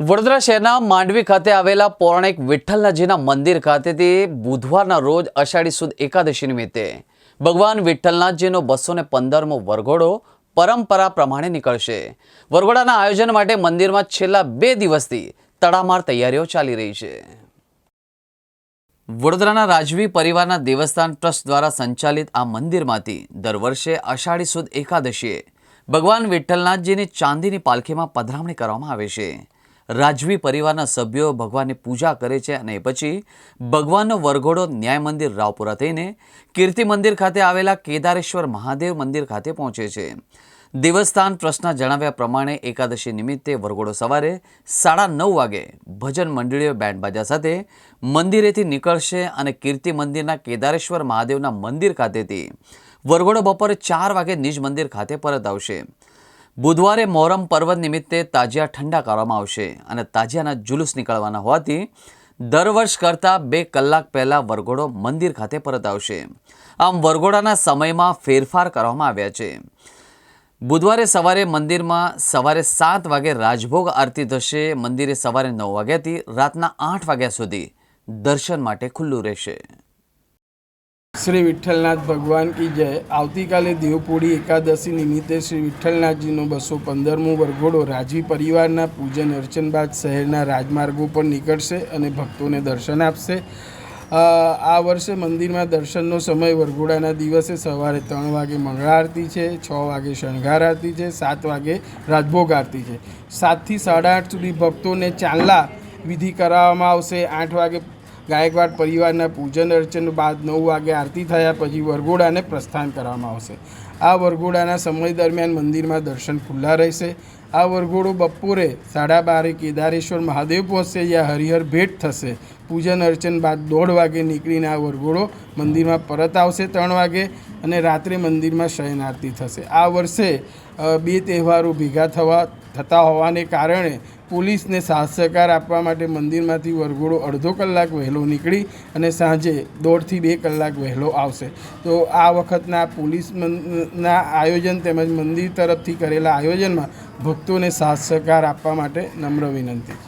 વડોદરા શહેરના માંડવી ખાતે આવેલા પૌરાણિક વિઠ્ઠલનાજીના મંદિર ખાતેથી બુધવારના રોજ અષાઢી સુદ એકાદશી નિમિત્તે ભગવાન વિઠ્ઠલનાથજીનો બસો ને પંદરમો વરઘોડો પરંપરા પ્રમાણે નીકળશે. વરઘોડાના આયોજન માટે મંદિરમાં છેલ્લા બે દિવસથી તડામાર તૈયારીઓ ચાલી રહી છે. વડોદરાના રાજવી પરિવારના દેવસ્થાન ટ્રસ્ટ દ્વારા સંચાલિત આ મંદિરમાંથી દર વર્ષે અષાઢી સુદ એકાદશીએ ભગવાન વિઠ્ઠલનાથજીની ચાંદીની પાલખીમાં પધરામણી કરવામાં આવે છે. રાજવી પરિવારના સભ્યો ભગવાનની પૂજા કરે છે અને પછી ભગવાનનો વરઘોડો ન્યાય મંદિર રાવપુરા થઈને કીર્તિ મંદિર ખાતે આવેલા કેદારેશ્વર મહાદેવ મંદિર ખાતે પહોંચે છે. દેવસ્થાન ટ્રસ્ટના જણાવ્યા પ્રમાણે એકાદશી નિમિત્તે વરઘોડો સવારે સાડા નવ વાગે ભજન મંડળીઓ બેન્ડ બાજા સાથે મંદિરેથી નીકળશે અને કીર્તિ મંદિરના કેદારેશ્વર મહાદેવના મંદિર ખાતેથી વરઘોડો બપોરે ચાર વાગે નિજ મંદિર ખાતે પરત આવશે. બુધવારે મોહરમ પર્વ નિમિત્તે તાજિયા ઠંડા કરવામાં આવશે અને તાજિયાના જુલુસ નીકળવાના હોવાથી દર વર્ષ કરતાં બે કલાક પહેલાં વરઘોડો મંદિર ખાતે પરત આવશે. આમ વરઘોડાના સમયમાં ફેરફાર કરવામાં આવ્યા છે. બુધવારે સવારે મંદિરમાં સવારે સાત વાગે રાજભોગ આરતી થશે. મંદિરે સવારે નવ વાગ્યાથી રાતના આઠ વાગ્યા સુધી દર્શન માટે ખુલ્લું રહેશે. શ્રી વિઠ્ઠલનાથ ભગવાન કી જય. આવતીકાલે દેવપુડી એકાદશી નિમિત્તે શ્રી વિઠ્ઠલનાથજીનો બસો પંદરમો વરઘોડો રાજવી પરિવારના પૂજન અર્ચન બાદ શહેરના રાજમાર્ગો પર નીકળશે અને ભક્તોને દર્શન આપશે. આ વર્ષે મંદિરમાં દર્શનનો સમય વરઘોડાના દિવસે સવારે ત્રણ વાગે મંગળા આરતી છે, છ વાગે શણગાર આરતી છે, સાત વાગે રાજભોગ આરતી છે. સાતથી સાડા આઠ સુધી ભક્તોને ચાંદલા વિધિ કરાવવામાં આવશે. આઠ વાગે ગાયકવાડ પરિવારના પૂજન અર્ચન બાદ નવ વાગે આરતી થયા પછી વરઘોડાને પ્રસ્થાન કરવામાં આવશે. આ વરઘોડાના સમય દરમિયાન મંદિરમાં દર્શન ખુલ્લા રહેશે. આ વરઘોડો બપોરે સાડા બારે કેદારેશ્વર મહાદેવ પહોંચશે જ્યાં હરિહર ભેટ થશે. પૂજન અર્ચન બાદ દોઢ વાગે નીકળીને આ વરઘોડો મંદિરમાં પરત આવશે ત્રણ વાગે અને રાત્રે મંદિરમાં શયન આરતી થશે. આ વર્ષે બે તહેવારો ભેગા થવા, થતા હોવાને કારણે પોલીસને સાથ આપવા માટે મંદિરમાંથી વરઘોડો અડધો કલાક વહેલો નીકળી અને સાંજે દોઢથી બે કલાક વહેલો આવશે. તો આ વખતના પોલીસ ના આયોજન તેમજ મંદિર તરફથી કરેલા આયોજનમાં ભક્તોને સાથ આપવા માટે નમ્ર વિનંતી